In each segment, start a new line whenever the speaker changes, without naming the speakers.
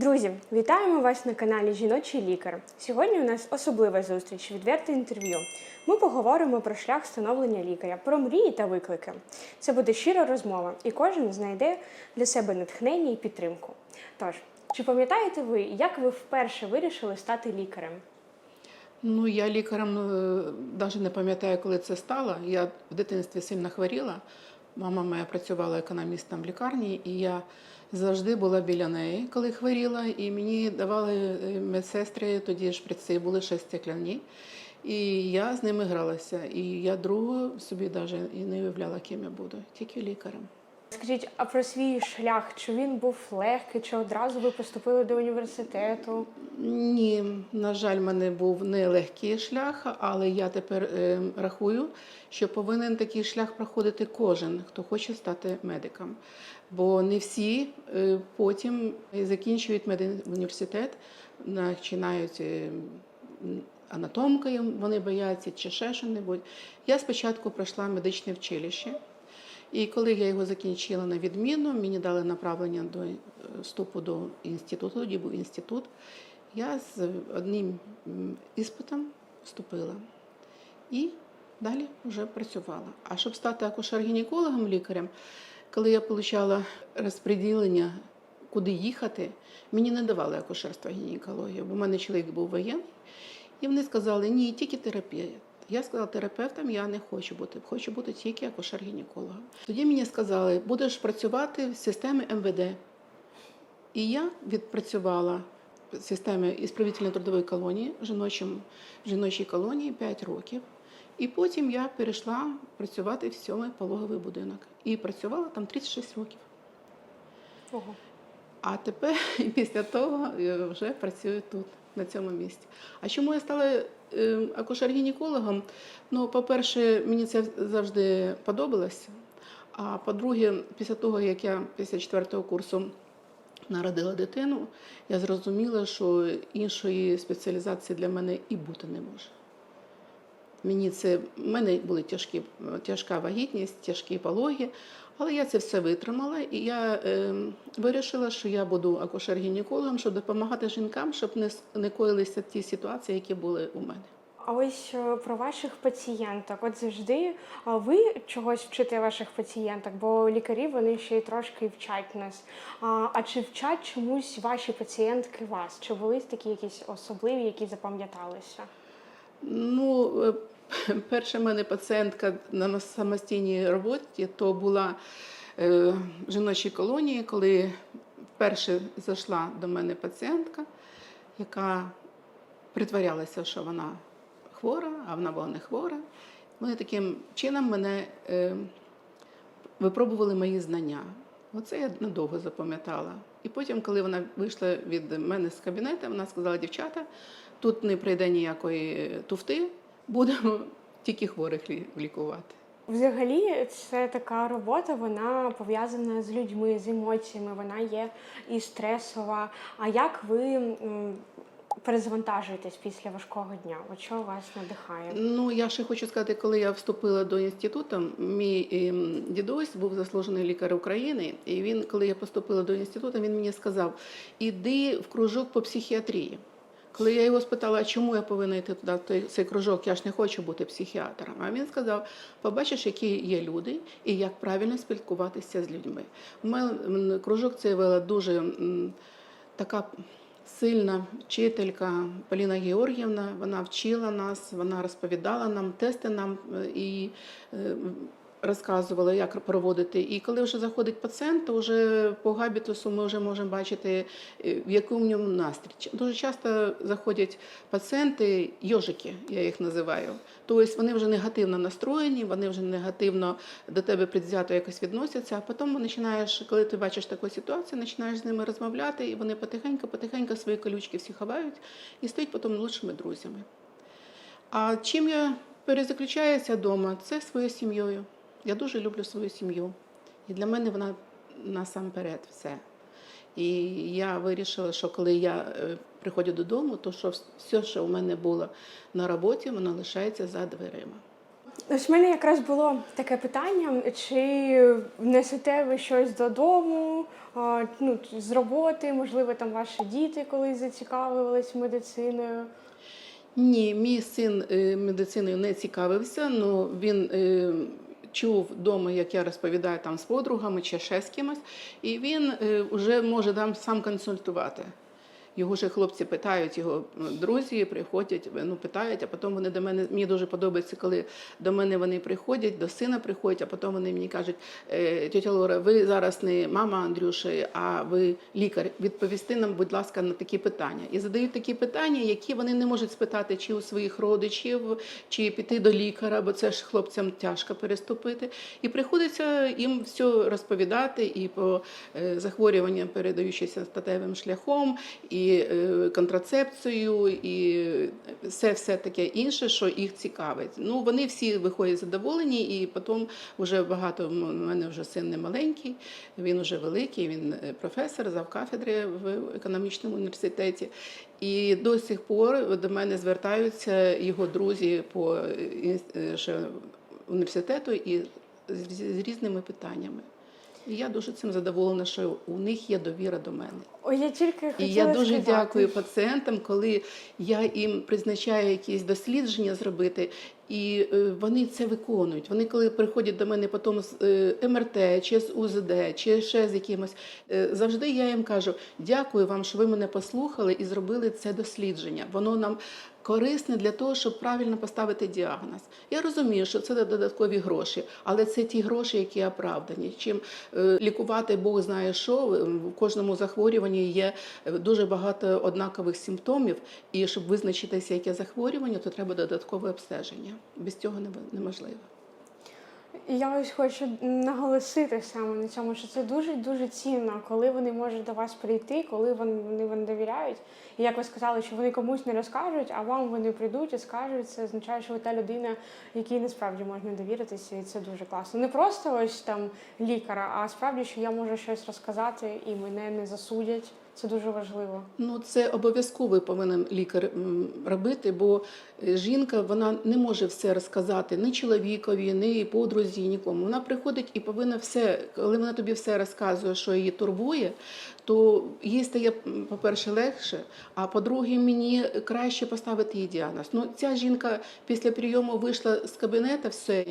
Друзі, вітаємо вас на каналі Жіночий лікар. Сьогодні у нас особлива зустріч, відверте інтерв'ю. Ми поговоримо про шлях становлення лікаря, про мрії та виклики. Це буде щира розмова, і кожен знайде для себе натхнення і підтримку. Тож, чи пам'ятаєте ви, як ви вперше вирішили стати лікарем?
Ну, я лікарем навіть не пам'ятаю, коли це стало. Я в дитинстві сильно хворіла. Мама моя працювала економістом в лікарні, і я завжди була біля неї, коли хворіла. І мені давали е, медсестри, тоді шприци були ще стекляні. І я з ними гралася. І я другою собі навіть і не уявляла, ким я буду, тільки лікарем.
Скажіть, а про свій шлях, чи він був легкий, чи одразу ви поступили до університету?
Ні, на жаль, в мене був нелегкий шлях, але я тепер е, рахую, що повинен такий шлях проходити кожен, хто хоче стати медиком. Бо не всі е, потім закінчують медуніверситет, починають е, анатомкою, вони бояться чи ще що-небудь. Я спочатку пройшла медичне вчилище. І коли я його закінчила на відміну, мені дали направлення до е, вступу до інституту, тоді був інститут. Я з одним іспитом вступила і далі вже працювала. А щоб стати акушер-гінекологом лікарем, коли я отримала розподілення, куди їхати, мені не давали акушерство гінекологію, бо в мене чоловік був воєнний, і вони сказали, ні, тільки терапія. Я сказала, терапевтом я не хочу бути, хочу бути тільки акушер-гінекологом. Тоді мені сказали, будеш працювати в системі МВД. І я відпрацювала в системі ісправительно трудової колонії, жіночим, жіночій колонії 5 років. І потім я перейшла працювати в сьомий пологовий будинок. І працювала там 36 років.
Ого.
А тепер після того е, вже працюю тут, на цьому місці. А чому я стала акушер-гінекологом? Ну, по-перше, мені це завжди подобалося. А по-друге, після того, як я після четвертого курсу народила дитину, я зрозуміла, що іншої спеціалізації для мене і бути не може. Мені це в мене були тяжкі, тяжка вагітність, тяжкі пологи, але я це все витримала, і я е, вирішила, що я буду акушер-гінекологом, щоб допомагати жінкам, щоб не, не коїлися ті ситуації, які були у мене.
А ось е, про ваших пацієнток. От завжди ви чогось вчите ваших пацієнток, бо лікарі вони ще й трошки вчать нас. А чи вчать чомусь ваші пацієнтки вас? Чи були такі якісь особливі, які запам'яталися?
Ну, е, перша в мене пацієнтка на самостійній роботі то була е, в жіночій колонії, коли вперше зайшла до мене пацієнтка, яка притворялася, що вона хвора, а вона була не хвора. Вони таким чином мене е, випробували мої знання. Оце я надовго запам'ятала. І потім, коли вона вийшла від мене з кабінету, вона сказала: дівчата, тут не прийде ніякої туфти, будемо тільки хворих лі- лікувати.
Взагалі, це така робота, вона пов'язана з людьми, з емоціями, вона є і стресова. А як ви м, перезвантажуєтесь після важкого дня? От що вас надихає?
Ну, я ще хочу сказати, коли я вступила до інституту, мій ем, дідусь був заслужений лікар України, і він, коли я поступила до інституту, він мені сказав: іди в кружок по психіатрії. Коли я його спитала, чому я повинна йти туди, цей кружок, я ж не хочу бути психіатром. А він сказав: побачиш, які є люди і як правильно спілкуватися з людьми. Мене кружок цей вела дуже така сильна вчителька Поліна Георгіївна. Вона вчила нас, вона розповідала нам, тести нам е, і розказувала, як проводити. І коли вже заходить пацієнт, то вже по габітусу ми вже можемо бачити, е, в якому в ньому настрій. Дуже часто заходять пацієнти, йожики, я їх називаю. Тобто вони вже негативно настроєні, вони вже негативно до тебе предвзято якось відносяться, а потім починаєш, коли ти бачиш таку ситуацію, починаєш з ними розмовляти, і вони потихеньку-потихеньку свої колючки всі ховають і стають потім лучшими друзями. А чим я перезаключаюся вдома, це своєю сім'єю. Я дуже люблю свою сім'ю. І для мене вона насамперед все. І я вирішила, що коли я е, приходжу додому, то що все, що у мене було на роботі, воно лишається за дверима.
Ось в мене якраз було таке питання: чи несете ви щось додому? ну, з роботи, можливо, там ваші діти колись зацікавились медициною.
Ні, мій син е, медициною не цікавився, але він е, чув вдома, як я розповідаю там з подругами чи ще з кимось, і він вже може там сам консультувати. Його ж хлопці питають, його друзі приходять, ну питають, а потім вони до мене. Мені дуже подобається, коли до мене вони приходять, до сина приходять, а потім вони мені кажуть, «Е, тетя Лора, ви зараз не мама Андрюші, а ви лікар. Відповісти нам, будь ласка, на такі питання. І задають такі питання, які вони не можуть спитати чи у своїх родичів, чи піти до лікаря, бо це ж хлопцям тяжко переступити. І приходиться їм все розповідати і по е, захворюванням, передаючися статевим шляхом. І е, контрацепцію, і все, все таке інше, що їх цікавить. Ну вони всі виходять задоволені, і потім вже багато у мене вже син не маленький, він вже великий, він е, професор завкафедри в економічному університеті. І до сих пор до мене звертаються його друзі по е, ще університету і з, з різними питаннями. І я дуже цим задоволена, що у них є довіра до мене.
Ой, я тільки хотіла
І я дуже
сказати.
дякую пацієнтам, коли я їм призначаю якісь дослідження зробити, і е, вони це виконують. Вони, коли приходять до мене потім з е, МРТ, чи з УЗД, чи ще з якимось, е, завжди я їм кажу: дякую вам, що ви мене послухали і зробили це дослідження. Воно нам корисне для того, щоб правильно поставити діагноз. Я розумію, що це додаткові гроші, але це ті гроші, які оправдані. Чим е, лікувати Бог знає що, в кожному захворюванні є е, дуже багато однакових симптомів, і щоб визначитися, яке захворювання, то треба додаткове обстеження. Без цього не- неможливо.
І я ось хочу наголосити саме на цьому, що це дуже дуже цінно, коли вони можуть до вас прийти, коли вони, вам довіряють. І як ви сказали, що вони комусь не розкажуть, а вам вони прийдуть і скажуть, це означає, що ви та людина, якій насправді можна довіритися, і це дуже класно. Не просто ось там лікара, а справді, що я можу щось розказати і мене не засудять. Це дуже важливо.
Ну, це обов'язково повинен лікар робити, бо жінка вона не може все розказати ні чоловікові, ні подрузі, нікому. Вона приходить і повинна все, коли вона тобі все розказує, що її турбує, то їй стає, по-перше, легше, а по-друге, мені краще поставити їй діагноз. Ну, ця жінка після прийому вийшла з кабінету, все,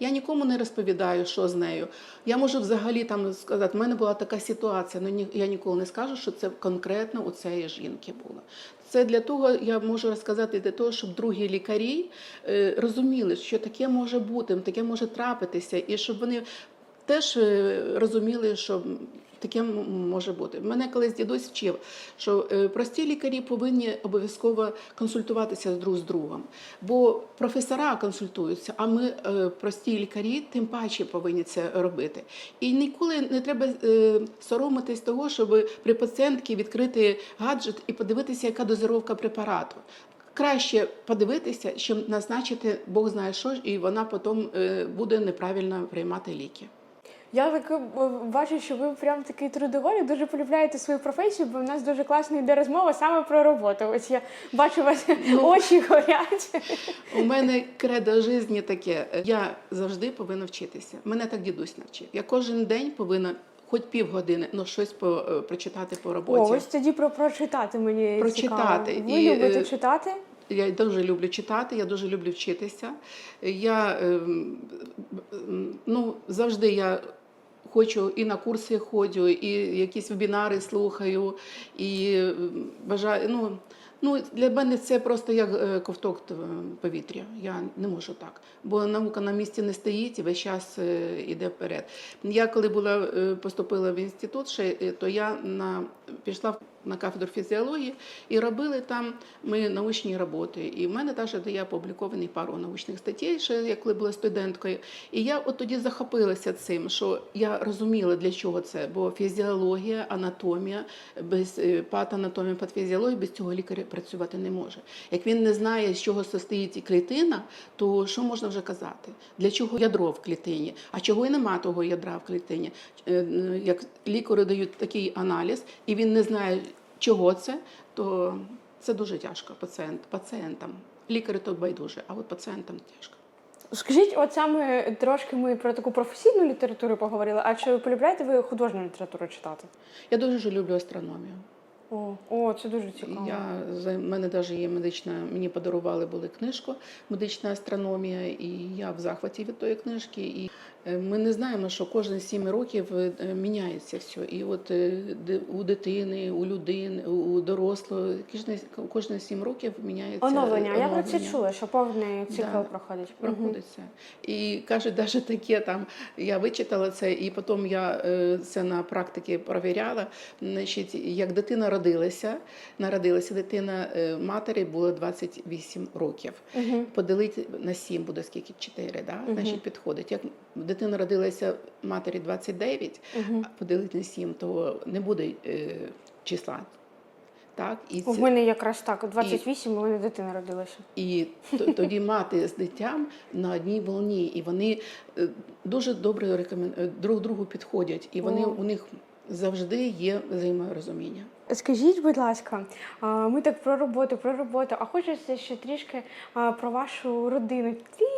я нікому не розповідаю, що з нею. Я можу взагалі там сказати, в мене була така ситуація, але я ніколи не скажу, що це конкретно у цієї жінки було. Це для того, я можу розказати для того, щоб другі лікарі е, розуміли, що таке може бути, таке може трапитися, і щоб вони теж е, розуміли, що таке може бути. Мене колись дідусь вчив, що е, прості лікарі повинні обов'язково консультуватися друг з другом. Бо професора консультуються, а ми, е, прості лікарі, тим паче повинні це робити. І ніколи не треба е, соромитись того, щоб при пацієнтці відкрити гаджет і подивитися, яка дозировка препарату. Краще подивитися, чим назначити Бог знає що, і вона потім буде неправильно приймати ліки.
Я так е, бачу, що ви прям такий трудоголік, дуже полюбляєте свою професію, бо в нас дуже класно йде розмова саме про роботу. Ось я бачу, у вас
Ну.
очі горять.
У мене кредо житті таке. Я завжди повинна вчитися. Мене так дідусь навчив. Я кожен день повинна. Хоч півгодини, ну щось по, е, прочитати по
О,
роботі.
ось тоді про прочитати мені
Прочитати.
цікаво. Ви
І,
любите
е,
читати?
Я дуже люблю читати, я дуже люблю вчитися. Я ем, ну, завжди я хочу і на курси ходжу, і якісь вебінари слухаю, і бажаю. Ну, ну, для мене це просто як е, ковток е, повітря. Я не можу так. Бо наука на місці не стоїть і весь час іде йде вперед. Я коли була е, поступила в інститут, ще, е, то я на, пішла на кафедру фізіології і робили там ми научні роботи. І в мене теж є опубліковані пару научних статей, ще я коли була студенткою. І я от тоді захопилася цим, що я розуміла, для чого це. Бо фізіологія, анатомія, без е, патанатомія, патофізіологія, без цього лікар працювати не може. Як він не знає, з чого состоїть клітина, то що можна вже казати? Для чого ядро в клітині? А чого і нема того ядра в клітині? Е, Як лікарі дають такий аналіз, і він не знає, чого це, то це дуже тяжко пацієнт, пацієнтам. Лікарі то байдуже, а от пацієнтам тяжко.
Скажіть, от саме трошки ми про таку професійну літературу поговорили. А чи полюбляєте ви художню літературу читати?
Я дуже люблю астрономію.
О, о, це дуже цікаво.
Я за мене навіть є медична. Мені подарували були книжку Медична астрономія, і я в захваті від тої книжки. І ми не знаємо, що кожен сім років е, міняється все. І от е, у дитини, у людини, у дорослого кожне сім років міняється
Оновлення. Я про це чула, що повний цикл
Да.
проходить.
Проходиться. І каже, навіть таке там я вичитала це, і потім я е, це на практиці провіряла. Значить, як дитина родилася, народилася дитина е, матері було 28 років.
Мгм.
Поділити на 7 буде скільки 4, да? значить підходить. Як дитина родилася матері 29,
Мгм.
а поділити на 7, то не буде е, числа. Так, і
У
це-
мене якраз так, 28, у мене дитина родилася.
і тоді мати з дитям на одній волні, і вони е, дуже добре рекомен... е, друг другу підходять, і вони
О.
у них завжди є взаєморозуміння.
Скажіть, будь ласка, ми так про роботу, про роботу, а хочеться ще трішки про вашу родину.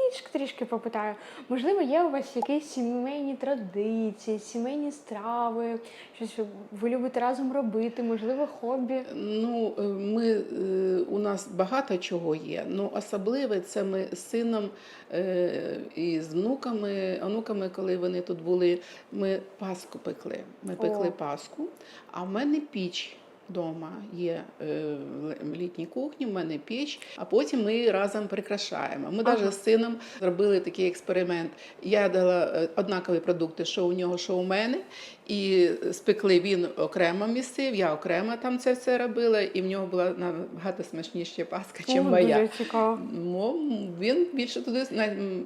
Трішки трішки попитаю. Можливо, є у вас якісь сімейні традиції, сімейні страви, щось що ви любите разом робити, можливо, хобі.
Ну, е, ми, е, у нас багато чого є. Ну, особливе це ми з сином е, і з внуками, онуками, коли вони тут були, ми паску пекли. Ми пекли
О.
паску, а в мене піч. Вдома є е, в літній кухні, в мене піч, а потім ми разом прикрашаємо. Ми
Ага.
з сином зробили такий експеримент. Я дала е, однакові продукти, що у нього, що у мене, і спекли він окремо місив, я окремо там це все робила, і в нього була набагато смачніша паска, ніж моя.
Дуже цікаво.
Ну, він більше туди,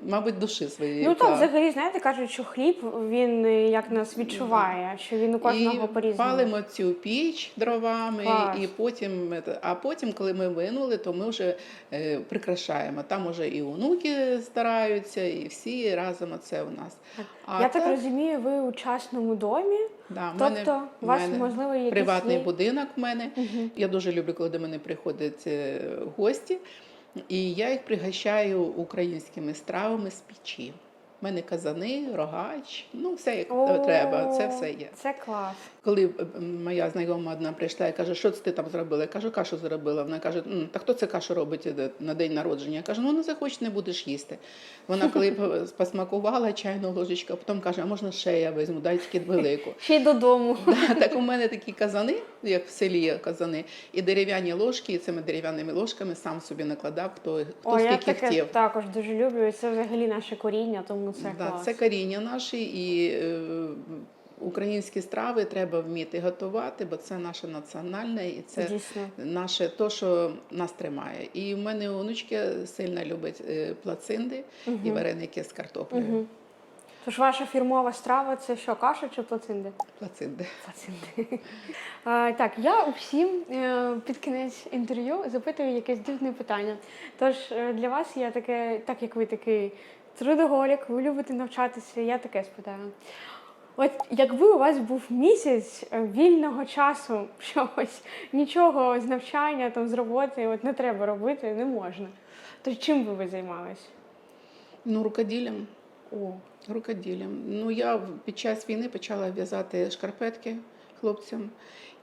мабуть, душі своєї.
Ну так, взагалі, знаєте, кажуть, що хліб він е, як нас відчуває, що він у кожного
і
по-різному.
палимо цю піч дровами,
Клас.
і потім, а потім, коли ми винули, то ми вже е, прикрашаємо. Там уже і онуки стараються, і всі разом оце у нас. А
Я так розумію, ви у частному домі,
да,
тобто
мене-
у вас
мене
можливо якісь
приватний
є...
будинок в мене.
Мгм.
Я дуже люблю, коли до мене приходять е, гості, і я їх пригощаю українськими стравами з печі. У мене казани, рогач, ну все як
О,
треба, це все є.
Це клас.
Коли е, моя знайома одна прийшла і каже, що це ти там зробила? Я кажу, кашу зробила. Вона каже, та хто це кашу робить е, на день народження? Я кажу, ну не захочеш, не будеш їсти. Вона коли по- посмакувала чайну ложечку, а потім каже, а можна ще я візьму, дай тільки велику.
Ще й додому.
Да, так у мене такі казани, як в селі є казани, і дерев'яні ложки, і цими дерев'яними ложками сам собі накладав, хто, хто
О, я
скільки
таке
хотів.
також дуже люблю. і Це взагалі наше коріння, тому це
Да,
клас.
це коріння наші, і е, українські страви треба вміти готувати, бо це наше національне і це
Дійсно.
наше то, що нас тримає. І в мене онучки сильно любить е, плацинди і вареники з картоплею.
Мгм. Тож ваша фірмова страва це що, каша чи плацинди?
Плацинди.
Плацинди. А, так, я всім е, під кінець інтерв'ю запитую якесь дивне питання. Тож е, для вас я таке, так як ви такий трудоголік, ви любите навчатися, я таке спитаю. От якби у вас був місяць е, вільного часу, чогось, нічого з навчання, там, з роботи, от не треба робити, не можна. То чим би ви займались?
Ну, рукоділлям.
О,
Рукоділлям. Ну, я під час війни почала в'язати шкарпетки хлопцям.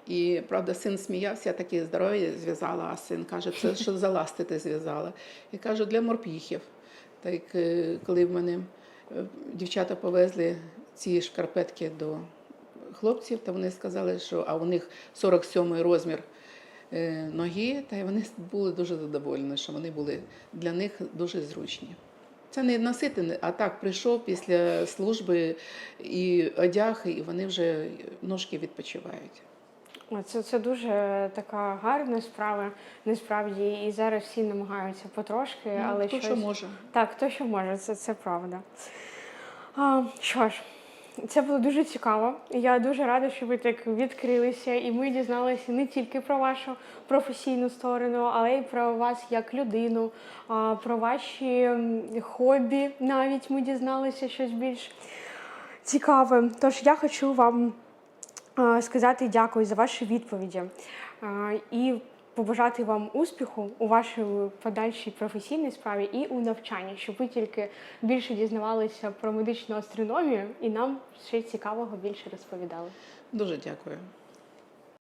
І правда, син сміявся, я такі здорові зв'язала, а син каже, це що за ласти ти зв'язала? Я кажу, для морпіхів. Так е, коли в мене е, дівчата повезли ці шкарпетки до хлопців, то вони сказали, що а у них 47 розмір е, ноги, та й вони були дуже задоволені, що вони були для них дуже зручні. Це не носити, а так прийшов після служби і одяг, і вони вже ножки відпочивають.
Це, це дуже така гарна справа, насправді, і зараз всі намагаються потрошки,
Ну,
але
хто
щось...
що може.
Так, хто що може, це, це правда. А, що ж, це було дуже цікаво. Я дуже рада, що ви так відкрилися, і ми дізналися не тільки про вашу професійну сторону, але й про вас як людину, про ваші хобі. Навіть ми дізналися щось більш цікаве. Тож я хочу вам сказати дякую за ваші відповіді. І побажати вам успіху у вашій подальшій професійній справі і у навчанні, щоб ви тільки більше дізнавалися про медичну астрономію і нам ще цікавого більше розповідали.
Дуже дякую.